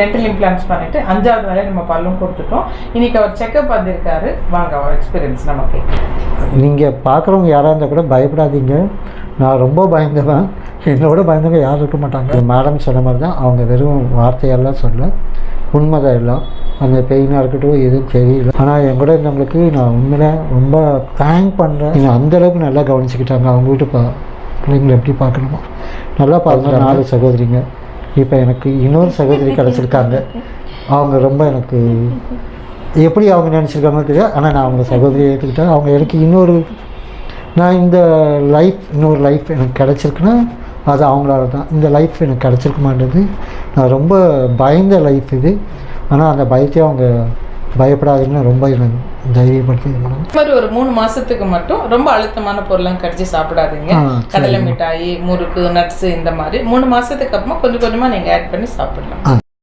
Dental implants பண்ணிட்டு அஞ்சாவது நாளே நம்ம பல்லும் கொடுத்துட்டோம். இன்னைக்கு அவர் செக்அப் வந்திருக்காரு. வாங்க அவர் எக்ஸ்பீரியன்ஸ் நமக்கு. நீங்கள் பார்க்குறவங்க யாராக இருந்தால் கூட பயப்படாதீங்க. நான் ரொம்ப பயந்தவன். என்னோட பயந்தவங்க யாரும் இருக்க மாட்டாங்க. மேடம் சொன்ன மாதிரி தான் அவங்க வெறும் வார்த்தையெல்லாம் சொல்ல உண்மைதான் எல்லாம். அந்த பெயினாக இருக்கட்டும் எதுவும் தெரியல. ஆனால் என் கூட இருந்தவங்களுக்கு நான் உண்மையில ரொம்ப தேங்க் பண்ணுறேன் நீங்கள் அந்தளவுக்கு நல்லா கவனிச்சுக்கிட்டாங்க. அவங்க வீட்டு பா பிள்ளைங்களை எப்படி பார்க்கணுமோ. நல்லா பார்க்குறாங்க நாலு சகோதரிங்க. இப்போ எனக்கு இன்னொரு சகோதரி கிடச்சிருக்காங்க அவங்க ரொம்ப எனக்கு எப்படி அவங்க நினச்சிருக்காங்கன்னு தெரியாது. ஆனால் நான் அவங்க சகோதரியை ஏற்றுக்கிட்டேன் அவங்க எனக்கு இன்னொரு நான் இந்த லைஃப் இன்னொரு லைஃப் எனக்கு கிடச்சிருக்குன்னா அது அவங்களால தான். இந்த லைஃப் எனக்கு கிடச்சிருக்க மாட்டேது நான் ரொம்ப பயந்த லைஃப் இது. ஆனால் அந்த பயத்தையும் அவங்க பயப்படாதீங்கன்னு ரொம்ப தைரியப்படுத்தி மாதிரி ஒரு மூணு மாசத்துக்கு மட்டும் ரொம்ப அழுத்தமான பொருளாம் கடிச்சு சாப்பிடாதீங்க. கடலை மிட்டாய் முறுக்கு நட்ஸ் இந்த மாதிரி மூணு மாசத்துக்கு அப்புறமா கொஞ்சம் கொஞ்சமா நீங்க ஆட் பண்ணி சாப்பிடலாம்.